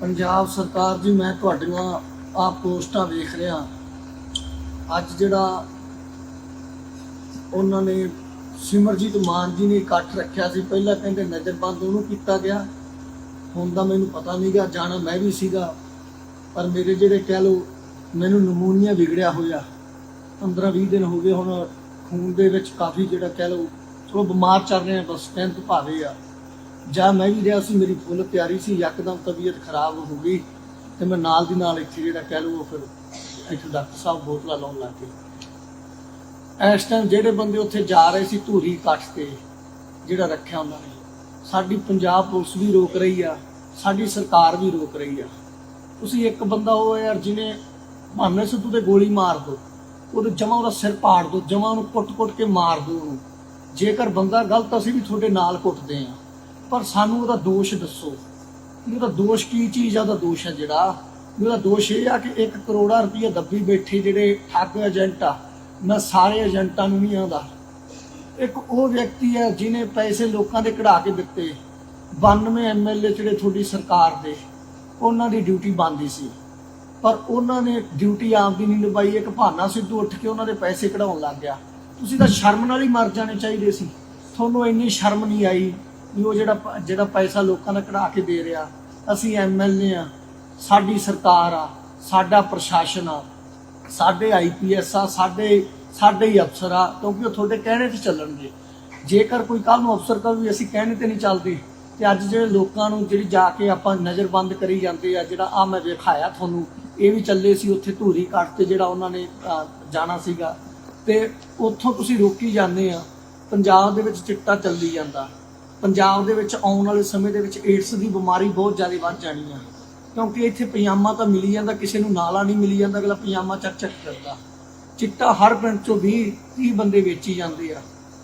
ਪੰਜਾਬ ਸਰਕਾਰ ਜੀ, ਮੈਂ ਤੁਹਾਡੀਆਂ ਆ ਪੋਸਟਾਂ ਵੇਖ ਰਿਹਾ। ਅੱਜ ਜਿਹੜਾ ਉਹਨਾਂ ਨੇ ਸਿਮਰਜੀਤ ਮਾਨ ਜੀ ਨੇ ਇਕੱਠ ਰੱਖਿਆ ਸੀ, ਪਹਿਲਾਂ ਕਹਿੰਦੇ ਨਜ਼ਰਬੰਦ ਉਹਨੂੰ ਕੀਤਾ ਗਿਆ। ਹੁਣ ਦਾ ਮੈਨੂੰ ਪਤਾ ਨਹੀਂਗਾ ਜਾਣਾ ਮੈਂ ਵੀ ਸੀਗਾ, ਪਰ ਮੇਰੇ ਜਿਹੜੇ ਕਹਿ ਲੋ ਮੈਨੂੰ ਨਮੂਨੀਆ ਵਿਗੜਿਆ ਹੋਇਆ। 15 20 ਦਿਨ ਹੋ ਗਏ, ਹੁਣ ਖੂਨ ਦੇ ਵਿੱਚ ਕਾਫੀ ਜਿਹੜਾ ਕਹਿ ਲੋ ਉਹ ਬਿਮਾਰ ਚੱਲ ਰਹੇ ਆ, ਬਸ ਸਟੈਂਥ ਭਾਵੇਂ ਆ। ਜਾਂ ਮੈਂ ਵੀ ਰਿਹਾ ਸੀ, ਮੇਰੀ ਫੁੱਲ ਤਿਆਰੀ ਸੀ, ਯਕਦਮ ਤਬੀਅਤ ਖਰਾਬ ਹੋ ਗਈ ਤੇ ਮੈਂ ਨਾਲ ਦੀ ਨਾਲ ਇੱਥੇ ਜਿਹੜਾ ਕਹਿ ਲਓ ਫਿਰ ਇੱਥੇ ਡਾਕਟਰ ਸਾਹਿਬ ਬੋਤਲਾਂ ਲਾਉਣ ਲੱਗ ਗਏ। ਇਸ ਟਾਈਮ ਜਿਹੜੇ ਬੰਦੇ ਉੱਥੇ ਜਾ ਰਹੇ ਸੀ ਧੂਰੀ ਕੱਟ ਤੇ, ਜਿਹੜਾ ਰੱਖਿਆ ਉਹਨਾਂ ਨੇ, ਸਾਡੀ ਪੰਜਾਬ ਪੁਲਿਸ ਵੀ ਰੋਕ ਰਹੀ ਆ, ਸਾਡੀ ਸਰਕਾਰ ਵੀ ਰੋਕ ਰਹੀ ਆ। ਤੁਸੀਂ ਇੱਕ ਬੰਦਾ ਉਹ ਯਾਰ ਜਿਹਨੇ ਮਾਨੇ ਸਿੱਧੂ ਤੇ ਗੋਲੀ ਮਾਰ ਦੋ, ਉਹਦੇ ਜਮਾ ਉਹਦਾ ਸਿਰ ਪਾੜ ਦੋ, ਜਮਾ ਉਹਨੂੰ ਕੁੱਟ-ਕੁੱਟ ਕੇ ਮਾਰ ਦੋ ਉਹਨੂੰ। ਜੇਕਰ ਬੰਦਾ ਗਲਤ, ਅਸੀਂ ਵੀ ਤੁਹਾਡੇ ਨਾਲ ਕੁੱਟਦੇ ਆ ਪਰ ਸਾਨੂੰ ਉਹਦਾ ਦੋਸ਼ ਦੱਸੋ। ਉਹਦਾ ਦੋਸ਼ ਕੀ ਚੀਜ਼ ਆ? ਉਹਦਾ ਦੋਸ਼ ਹੈ ਜਿਹੜਾ। ਵੀ ਉਹਦਾ ਦੋਸ਼ ਇਹ ਆ ਕਿ 1 ਕਰੋੜਾ ਰੁਪਏ ਦੱਬੀ ਬੈਠੇ ਜਿਹੜੇ ਠੱਗ ਏਜੰਟ ਆ ਮੈਂ ਸਾਰੇ ਏਜੰਟਾਂ ਨੂੰ ਨਹੀਂ ਆਉਂਦਾ। ਇੱਕ ਉਹ ਵਿਅਕਤੀ ਹੈ ਜਿਨੇ ਪੈਸੇ ਲੋਕਾਂ ਦੇ ਕਢਾ ਕੇ ਦਿੱਤੇ। 92 ਐਮਐਲਏ ਜਿਹੜੇ ਤੁਹਾਡੀ ਸਰਕਾਰ ਦੇ, ਉਹਨਾਂ ਦੀ ਡਿਊਟੀ ਬੰਦੀ ਸੀ। ਪਰ ਉਹਨਾਂ ਨੇ ਡਿਊਟੀ ਆਪਦੀ ਨਹੀਂ ਨਿਭਾਈ। ਇੱਕ ਭਾਨਾ ਸਿੱਧੂ ਉੱਠ ਕੇ ਉਹਨਾਂ ਦੇ ਪੈਸੇ ਕਢਾਉਣ ਲੱਗ ਗਿਆ। ਤੁਸੀਂ ਤਾਂ ਸ਼ਰਮ ਨਾਲ ਹੀ ਮਰ ਜਾਣੇ ਚਾਹੀਦੇ ਸੀ। ਤੁਹਾਨੂੰ ਇੰਨੀ ਸ਼ਰਮ ਨਹੀਂ ਆਈ। ਵੀ ਉਹ ਜਿਹੜਾ ਪ- ਜਿਹੜਾ ਪੈਸਾ ਲੋਕਾਂ ਦਾ ਕਢਾ ਕੇ ਦੇ ਰਿਹਾ ਅਸੀਂ ਐਮਐਲਏ ਆ ਸਾਡੀ ਸਰਕਾਰ ਆ ਸਾਡਾ ਪ੍ਰਸ਼ਾਸਨ ਆ ਸਾਡੇ ਆਈਪੀਐਸ ਆ ਸਾਡੇ ਸਾਡੇ ਹੀ ਅਫਸਰ ਆ ਕਿਉਂਕਿ ਉਹ ਤੁਹਾਡੇ ਕਹਿਣੇ ਤੇ ਚੱਲਣਗੇ। ਜੇਕਰ ਕੋਈ ਕੱਲ ਨੂੰ ਅਫਸਰ ਕਹੇ ਵੀ ਅਸੀਂ ਕਹਿਣੇ ਤੇ ਨਹੀਂ ਚੱਲਦੇ ਤੇ ਅੱਜ ਜਿਹੜੇ ਲੋਕਾਂ ਨੂੰ ਜਿਹੜੀ ਜਾ ਕੇ ਆਪਾਂ ਨਜ਼ਰਬੰਦ ਕਰੀ ਜਾਂਦੇ ਆ ਜਿਹੜਾ ਆ ਮੈਂ ਵੇਖਾਇਆ ਤੁਹਾਨੂੰ ਇਹ ਵੀ ਚੱਲੇ ਸੀ ਉੱਥੇ ਧੂਰੀ ਕੱਟ ਤੇ ਜਿਹੜਾ ਉਹਨਾਂ ਨੇ ਅਹ, ਜਾਣਾ ਸੀਗਾ। ਤੇ ਉੱਥੋਂ ਤੁਸੀਂ ਰੋਕੀ ਜਾਂਦੇ ਆ ਪੰਜਾਬ ਦੇ ਵਿੱਚ ਚਿੱਟਾ ਚੱਲੀ ਜਾਂਦਾ। ਪੰਜਾਬ ਦੇ ਵਿੱਚ ਆਉਣ ਵਾਲੇ ਸਮੇਂ ਦੇ ਵਿੱਚ ਏਡਸ ਦੀ ਬਿਮਾਰੀ ਬਹੁਤ ਜ਼ਿਆਦਾ ਵੱਧ ਜਾਣੀ ਆ। ਕਿਉਂਕਿ ਇੱਥੇ ਪਜਾਮਾ ਤਾਂ ਮਿਲੀ ਜਾਂਦਾ, ਕਿਸੇ ਨੂੰ ਨਾਲਾ ਨਹੀਂ ਮਿਲੀ ਜਾਂਦਾ, ਅਗਲਾ ਪਜਾਮਾ ਚੱਕ ਚੱਕ ਕਰਦਾ ਚਿੱਟਾ ਹਰ ਪਿੰਡ ਚੋਂ 20 30 ਬੰਦੇ ਵੇਚੀ ਜਾਂਦੇ ਆ।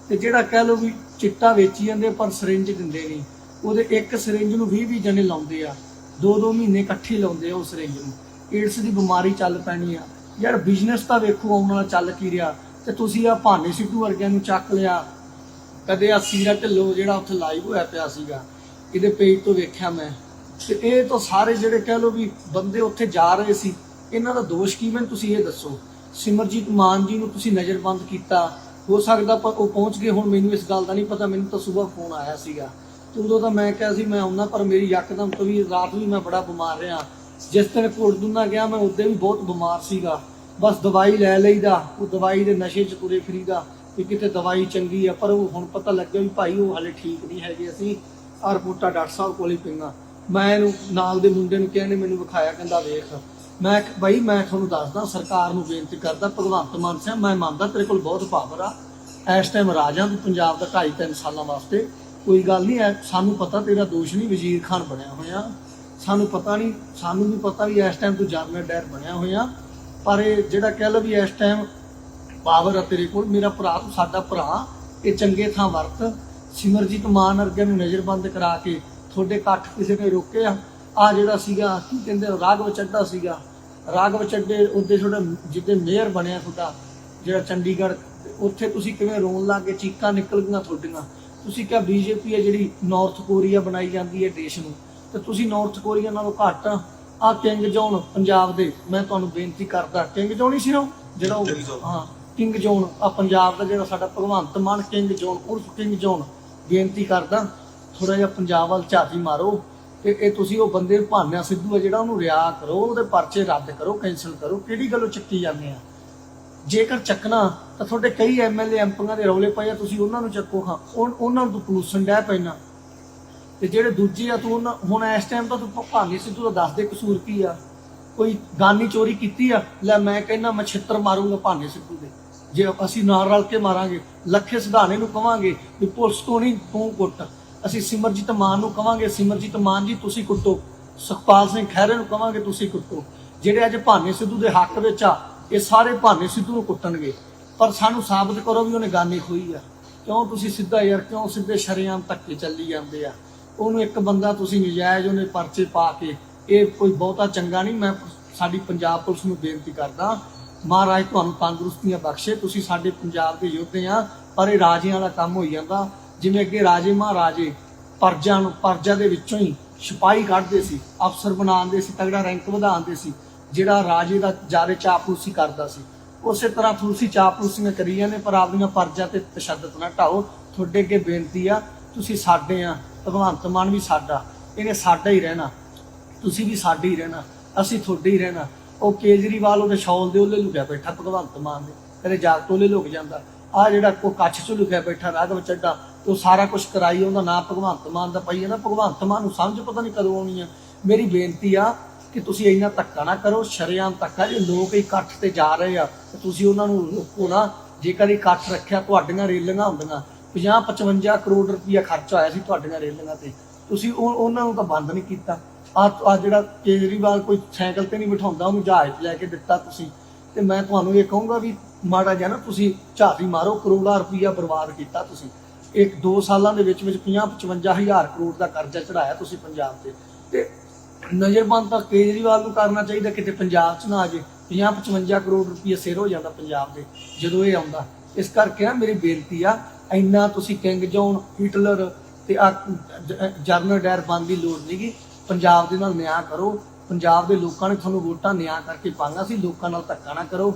ਤੇ ਜਿਹੜਾ ਕਹਿ ਲਓ ਵੀ ਚਿੱਟਾ ਵੇਚੀ ਜਾਂਦੇ ਪਰ ਸਿਰਿੰਜ ਦਿੰਦੇ ਨਹੀਂ। ਉਹਦੇ ਇੱਕ ਸਿਰਿੰਜ ਨੂੰ 20 20 ਜਣੇ ਲਾਉਂਦੇ ਆ। ਦੋ ਦੋ ਮਹੀਨੇ ਇਕੱਠੇ ਲਾਉਂਦੇ ਆ ਉਹ ਸਿਰਿੰਜ ਨੂੰ। ਏਡਸ ਦੀ ਬਿਮਾਰੀ ਚੱਲ ਪੈਣੀ ਆ। ਯਾਰ ਬਿਜ਼ਨਸ ਤਾਂ ਵੇਖੋ ਆਉਣ ਵਾਲਾ ਚੱਲ ਕੀ ਰਿਹਾ। ਤੇ ਤੁਸੀਂ ਆ ਭਾਨੇ ਸਿੱਧੂ ਵਰਗਿਆਂ ਨੂੰ ਚੱਕ ਲਿਆ। ਕਦੇ ਆ ਸੀਰਾ ਢਿੱਲੋਂ ਜਿਹੜਾ ਉੱਥੇ ਲਾਈਵ ਹੋਇਆ ਪਿਆ ਸੀਗਾ, ਇਹਦੇ ਪੇਜ ਤੋਂ ਵੇਖਿਆ ਮੈਂ। ਤੇ ਇਹ ਤਾਂ ਸਾਰੇ ਜਿਹੜੇ ਕਹਿ ਲਓ ਵੀ ਬੰਦੇ ਉੱਥੇ ਜਾ ਰਹੇ ਸੀ, ਇਹਨਾਂ ਦਾ ਦੋਸ਼ ਕੀ ਮੈਨੂੰ ਤੁਸੀਂ ਇਹ ਦੱਸੋ? ਸਿਮਰਜੀਤ ਮਾਨ ਜੀ ਨੂੰ ਤੁਸੀਂ ਨਜ਼ਰਬੰਦ ਕੀਤਾ। ਹੋ ਸਕਦਾ ਪਰ ਉਹ ਪਹੁੰਚ ਗਏ ਹੁਣ, ਮੈਨੂੰ ਇਸ ਗੱਲ ਦਾ ਨਹੀਂ ਪਤਾ, ਮੈਨੂੰ ਤਾਂ ਸਵੇਰ ਫੋਨ ਆਇਆ ਸੀਗਾ। ਤੇ ਉਦੋਂ ਤਾਂ ਮੈਂ ਕਿਹਾ ਸੀ, ਮੈਂ ਆਉਣਾ ਪਰ ਮੇਰੀ ਯਕਦਮ ਤੋਂ ਵੀ ਰਾਤ ਵੀ ਮੈਂ ਬੜਾ ਬਿਮਾਰ ਰਿਹਾ। ਜਿਸ ਦਿਨ ਕੋਟਦੂਨਾ ਗਿਆ, ਮੈਂ ਉਦੋਂ ਵੀ ਬਹੁਤ ਬਿਮਾਰ ਸੀਗਾ। ਬਸ ਦਵਾਈ ਲੈ ਲਈਦਾ, ਉਹ ਦਵਾਈ ਦੇ ਨਸ਼ੇ 'ਚ ਤੁਰੇ ਫਰੀਦਾ। ਕਿ ਕਿਤੇ ਦਵਾਈ ਚੰਗੀ ਆ ਪਰ ਉਹ ਹੁਣ ਪਤਾ ਲੱਗਿਆ ਵੀ ਭਾਈ ਉਹ ਹਾਲੇ ਠੀਕ ਨਹੀਂ ਹੈਗੇ ਅਸੀਂ ਆਹ ਰਿਪੋਰਟਾਂ ਡਾਕਟਰ ਸਾਹਿਬ ਕੋਲ ਹੀ ਪਈਆਂ। ਮੈਂ ਇਹਨੂੰ ਨਾਲ ਦੇ ਮੁੰਡੇ ਨੂੰ ਕਿਹਾ ਨੇ ਮੈਨੂੰ ਵਿਖਾਇਆ ਕਹਿੰਦਾ ਵੇਖ ਮੈਂ ਕਿਹਾ, ਬਾਈ ਮੈਂ ਤੁਹਾਨੂੰ ਦੱਸਦਾ ਸਰਕਾਰ ਨੂੰ ਬੇਨਤੀ ਕਰਦਾ ਭਗਵੰਤ ਮਾਨ ਸਿੰਘ ਮੈਂ ਮੰਨਦਾ ਤੇਰੇ ਕੋਲ ਬਹੁਤ ਪਾਵਰ ਆ। ਇਸ ਟਾਈਮ ਰਾਜਾਂ ਤੂੰ ਪੰਜਾਬ ਦਾ 2.5 3 ਸਾਲਾਂ ਵਾਸਤੇ ਕੋਈ ਗੱਲ ਨਹੀਂ ਐ ਸਾਨੂੰ ਪਤਾ ਤੇਰਾ ਦੋਸ਼ ਨਹੀਂ ਵਜ਼ੀਰ ਖਾਨ ਬਣਿਆ ਹੋਇਆ। ਸਾਨੂੰ ਪਤਾ ਨਹੀਂ ਸਾਨੂੰ ਵੀ ਪਤਾ ਵੀ ਇਸ ਟਾਈਮ ਤੂੰ ਜਰਨਲ ਡਾਇਰ ਬਣਿਆ ਹੋਇਆ। ਪਰ ਇਹ ਜਿਹੜਾ ਕਹਿ ਲਓ ਵੀ ਇਸ ਟਾਈਮ ਪਾਵਰ ਆ ਤੇਰੇ ਕੋਲ ਮੇਰਾ ਭਰਾ ਤੂੰ ਸਾਡਾ ਭਰਾ ਇਹ ਚੰਗੇ ਥਾਂ ਵਰਤ। ਸਿਮਰਜੀਤ ਮਾਨ ਵਰਗੇ ਨੂੰ ਨਜ਼ਰਬੰਦ ਕਰਾ ਕੇ ਤੁਹਾਡੇ ਇਕੱਠ ਕਿਸੇ ਨੇ ਰੋਕਿਆ? ਆ ਜਿਹੜਾ ਸੀਗਾ ਕੀ ਕਹਿੰਦੇ ਆ, ਰਾਘਵ ਚੱਡਾ ਸੀਗਾ। ਰਾਘਵ ਚੱਡੇ ਉਹਦੇ ਤੁਹਾਡਾ ਜਿੱਦੇ ਮੇਅਰ ਬਣਿਆ ਤੁਹਾਡਾ ਜਿਹੜਾ ਚੰਡੀਗੜ੍ਹ ਉੱਥੇ ਤੁਸੀਂ ਕਿਵੇਂ ਰੋਣ ਲੱਗ ਚੀਕਾਂ ਨਿਕਲ ਗਈਆਂ ਤੁਹਾਡੀਆਂ। ਤੁਸੀਂ ਕਿਹਾ ਬੀਜੇਪੀ ਹੈ ਜਿਹੜੀ ਨਾਰਥ ਕੋਰੀਆ ਬਣਾਈ ਜਾਂਦੀ ਹੈ ਦੇਸ਼ ਨੂੰ। ਤੇ ਤੁਸੀਂ ਨਾਰਥ ਕੋਰੀਆ ਨਾਲੋਂ ਘੱਟ ਆ। ਕਿੰਗ ਜੌਨ ਪੰਜਾਬ ਦੇ। ਮੈਂ ਤੁਹਾਨੂੰ ਬੇਨਤੀ ਕਰਦਾ ਕਿੰਗ ਜੌਨ ਹੀ ਸੀ ਉਹ? ਜਿਹੜਾ ਹਾਂ। ਕਿੰਗ ਜੌਨ, ਆ ਪੰਜਾਬ ਦਾ ਜਿਹੜਾ ਸਾਡਾ ਭਗਵੰਤ ਮਾਨ, ਕਿੰਗ ਜੌਨ, ਉਰਫ ਕਿੰਗ ਜੌਨ, ਬੇਨਤੀ ਕਰਦਾ ਥੋੜਾ ਜਿਹਾ ਪੰਜਾਬ ਵੱਲ ਝਾਤੀ ਮਾਰੋ ਤੇ ਇਹ ਤੁਸੀਂ ਉਹ ਬੰਦੇ ਭਾਨਿਆ ਸਿੱਧੂ ਆ ਜਿਹੜਾ ਉਹਨੂੰ ਰਿਆ ਕਰੋ, ਉਹਦੇ ਪਰਚੇ ਰੱਦ ਕਰੋ ਕੈਂਸਲ ਕਰੋ, ਕਿਹੜੀ ਗੱਲੋਂ ਚੱਕੀ ਜਾਂਦੇ ਆ? ਜੇਕਰ ਚੱਕਣਾ, ਤਾਂ ਤੁਹਾਡੇ ਕਈ ਐਮਐਲਏ ਐਮਪੀਆਂ ਦੇ ਰੌਲੇ ਪਏ ਆ, ਤੁਸੀਂ ਉਹਨਾਂ ਨੂੰ ਚੱਕੋ, ਹਾਂ ਉਹਨਾਂ ਨੂੰ ਤੂੰ ਪੋਲੂਸ਼ਨ ਡੈ ਪੈਣਾ। ਤੇ ਜਿਹੜੇ ਦੂਜੇ ਆ, ਤੂੰ ਹੁਣ ਇਸ ਟਾਈਮ ਤਾਂ ਤੂੰ ਭਾਨੀ ਸਿੱਧੂ ਦਾ ਦੱਸ ਦੇ ਕਸੂਰ ਕੀ ਆ? ਕੋਈ ਗਾਨੀ ਚੋਰੀ ਕੀਤੀ ਆ? ਲੈ, ਮੈਂ ਕਹਿੰਦਾ ਮੈਂ ਛਿੱਤਰ ਮਾਰੂੰਗਾ ਭਾਨੇ ਸਿੱਧੂ ਦੇ। ਜੇ ਅਸੀਂ ਨਾਲ ਰਲ ਕੇ ਮਾਰਾਂਗੇ, ਲੱਖੇ ਸਿਧਾਣੇ ਨੂੰ ਕਵਾਂਗੇ ਵੀ ਪੁਲਿਸ ਤੋਂ ਨਹੀਂ ਤੂੰ ਕੁੱਟ। ਅਸੀਂ ਸਿਮਰਜੀਤ ਮਾਨ ਨੂੰ ਕਵਾਂਗੇ, ਸਿਮਰਜੀਤ ਮਾਨ ਜੀ ਤੁਸੀਂ ਕੁੱਟੋ। ਸੁਖਪਾਲ ਸਿੰਘ ਖਹਿਰੇ ਨੂੰ ਕਵਾਂਗੇ, ਤੁਸੀਂ ਕੁੱਟੋ। ਜਿਹੜੇ ਅੱਜ ਭਾਨੇ ਸਿੱਧੂ ਦੇ ਹੱਕ ਵਿੱਚ ਆ, ਇਹ ਸਾਰੇ ਭਾਨੇ ਸਿੱਧੂ ਨੂੰ ਕੁੱਟਣਗੇ। ਪਰ ਸਾਨੂੰ ਸਾਬਤ ਕਰੋ ਵੀ ਉਹਨੇ ਗਾਨੀ ਖੋਈ ਆ। ਕਿਉਂ ਤੁਸੀਂ ਸਿੱਧਾ ਯਾਰ, ਕਿਉਂ ਸਿੱਧੇ ਸ਼ਰੇਆਮ ਧੱਕੇ ਚੱਲੀ ਜਾਂਦੇ ਆ? ਉਹਨੂੰ ਇੱਕ ਬੰਦਾ ਤੁਸੀਂ ਨਜਾਇਜ਼ ਉਹਨੇ ਪਰਚੇ ਪਾ ਕੇ, ਇਹ ਕੋਈ ਬਹੁਤਾ ਚੰਗਾ ਨਹੀਂ, ਮੈਂ ਸਾਡੀ ਪੰਜਾਬ ਪੁਲਿਸ ਨੂੰ ਬੇਨਤੀ ਕਰਦਾ। ਮਹਾਰਾਜ, ਤੁਹਾਨੂੰ ਤੰਦਰੁਸਤੀਆਂ ਬਖਸ਼ੇ। ਤੁਸੀਂ ਸਾਡੇ ਪੰਜਾਬ ਦੇ ਯੋਧੇ ਆ, ਪਰ ਇਹ ਰਾਜਿਆਂ ਵਾਲਾ ਕੰਮ ਹੋਈ ਜਾਂਦਾ। ਜਿਵੇਂ ਅੱਗੇ ਰਾਜੇ ਮਹਾਰਾਜੇ ਪਰਜ਼ਾਂ ਨੂੰ, ਪਰਜਾ ਦੇ ਵਿੱਚੋਂ ਹੀ ਸਿਪਾਹੀ ਕੱਢਦੇ ਸੀ, ਅਫਸਰ ਬਣਾਉਂਦੇ ਸੀ, ਤਗੜਾ ਰੈਂਕ ਵਧਾਉਂਦੇ ਸੀ, ਜਿਹੜਾ ਰਾਜੇ ਦਾ ਜਾਰੇ ਚਾਪਲੂਸੀ ਕਰਦਾ ਸੀ। ਉਸੇ ਤਰ੍ਹਾਂ ਤੁਸੀਂ ਚਾਪਲੂਸੀਆਂ ਕਰੀ ਜਾਂਦੇ ਪਰ ਆਪਣੀਆਂ ਫਰਜ਼ਾਂ ਤੇ ਤਸ਼ੱਦਦ ਨਾ ਢਾਓ ਤੁਹਾਡੇ ਅੱਗੇ ਬੇਨਤੀ ਆ, ਤੁਸੀਂ ਸਾਡੇ ਆ, ਭਗਵੰਤ ਮਾਨ ਵੀ ਸਾਡਾ। ਇਹਨੇ ਸਾਡਾ ਹੀ ਰਹਿਣਾ। ਤੁਸੀਂ ਵੀ ਸਾਡੇ ਹੀ ਰਹਿਣਾ। ਅਸੀਂ ਤੁਹਾਡੇ ਹੀ ਰਹਿਣਾ। ਉਹ ਕੇਜਰੀਵਾਲ ਉਹਦੇ ਸ਼ੌਲ ਦੇ ਉਹਲੇ ਲੁਕਿਆ ਬੈਠਾ, ਭਗਵੰਤ ਮਾਨ ਦੇ। ਕਦੇ ਜਾਗਤ ਉਹਲੇ ਲੁਕ ਜਾਂਦਾ। ਆ ਜਿਹੜਾ ਕੋ ਕੱਛ ਚ ਲੁਕਿਆ ਬੈਠਾ, ਰਾਘਵ ਚੱਡਾ ਤੇ ਉਹ ਸਾਰਾ ਕੁਝ ਕਰਾਈ, ਉਹਦਾ ਨਾਮ ਭਗਵੰਤ ਮਾਨ ਦਾ ਪਈ ਹੈ ਨਾ। ਭਗਵੰਤ ਮਾਨ ਨੂੰ ਸਮਝ ਪਤਾ ਨਹੀਂ ਕਦੋਂ ਆਉਣੀ ਆ। ਮੇਰੀ ਬੇਨਤੀ ਆ ਕਿ ਤੁਸੀਂ ਇੰਨਾ ਧੱਕਾ ਨਾ ਕਰੋ, ਸ਼ਰੇਆਮ ਧੱਕਾ। ਜੇ ਲੋਕ ਇਕੱਠ ਤੇ ਜਾ ਰਹੇ ਆ ਤੁਸੀਂ ਉਹਨਾਂ ਨੂੰ ਰੋਕੋ ਨਾ। ਜੇਕਰ ਇਕੱਠ ਰੱਖਿਆ, ਤੁਹਾਡੀਆਂ ਰੇਲੀਆਂ ਹੁੰਦੀਆਂ। 50 55 ਕਰੋੜ ਰੁਪਇਆ ਖਰਚ ਹੋਇਆ ਸੀ ਤੁਹਾਡੀਆਂ ਰੇਲੀਆਂ ਤੇ। ਤੁਸੀਂ ਉਹਨਾਂ ਨੂੰ ਤਾਂ ਬੰਦ ਨਹੀਂ ਕੀਤਾ। ਆ ਆ ਜਿਹੜਾ ਕੇਜਰੀਵਾਲ ਕੋਈ ਸਾਈਕਲ ਤੇ ਨਹੀਂ ਬਿਠਾਉਂਦਾ, ਉਹਨੂੰ ਜਹਾਜ਼ 'ਚ ਲੈ ਕੇ ਦਿੱਤਾ ਤੁਸੀਂ। ਤੇ ਮੈਂ ਤੁਹਾਨੂੰ ਇਹ ਕਹੂੰਗਾ ਵੀ ਮਾੜਾ ਜਿਹਾ ਨਾ ਤੁਸੀਂ ਝਾਤੀ ਮਾਰੋ, ਕਰੋੜਾਂ ਰੁਪਇਆ ਬਰਬਾਦ ਕੀਤਾ ਤੁਸੀਂ। ਇੱਕ 2 ਸਾਲਾਂ ਦੇ ਵਿੱਚ ਵਿੱਚ 50 55 ਕਰੋੜ ਦਾ ਕਰਜ਼ਾ ਚੜਾਇਆ ਤੁਸੀਂ ਪੰਜਾਬ ਤੇ। ਤੇ ਨਜ਼ਰਬੰਦ ਤਾਂ ਕੇਜਰੀਵਾਲ ਨੂੰ ਕਰਨਾ ਚਾਹੀਦਾ, ਕਿਤੇ ਪੰਜਾਬ 'ਚ ਨਾ ਆ ਜੇ। 50 55 ਕਰੋੜ ਰੁਪਏ ਸਿਰ ਹੋ ਜਾਂਦਾ ਪੰਜਾਬ ਦੇ, ਜਦੋਂ ਇਹ ਆਉਂਦਾ। ਇਸ ਕਰਕੇ ਨਾ ਮੇਰੀ ਬੇਨਤੀ ਆ, ਇੰਨਾ ਤੁਸੀਂ ਕਿੰਗ ਜੌਨ, ਹਿਟਲਰ ਤੇ ਆ ਜਰਨਲ ਡਾਇਰ ਬੰਦ ਦੀ ਲੋੜ ਨਹੀਂਗੀ ਪੰਜਾਬ ਦੇ ਨਾਲ ਨਿਆਂ ਕਰੋ, ਪੰਜਾਬ ਦੇ ਲੋਕਾਂ ਨੇ ਤੁਹਾਨੂੰ ਵੋਟਾਂ ਨਿਆਂ ਕਰਕੇ ਪਾਈਆਂ ਸੀ, ਲੋਕਾਂ ਨਾਲ ਧੱਕਾ ਨਾ ਕਰੋ।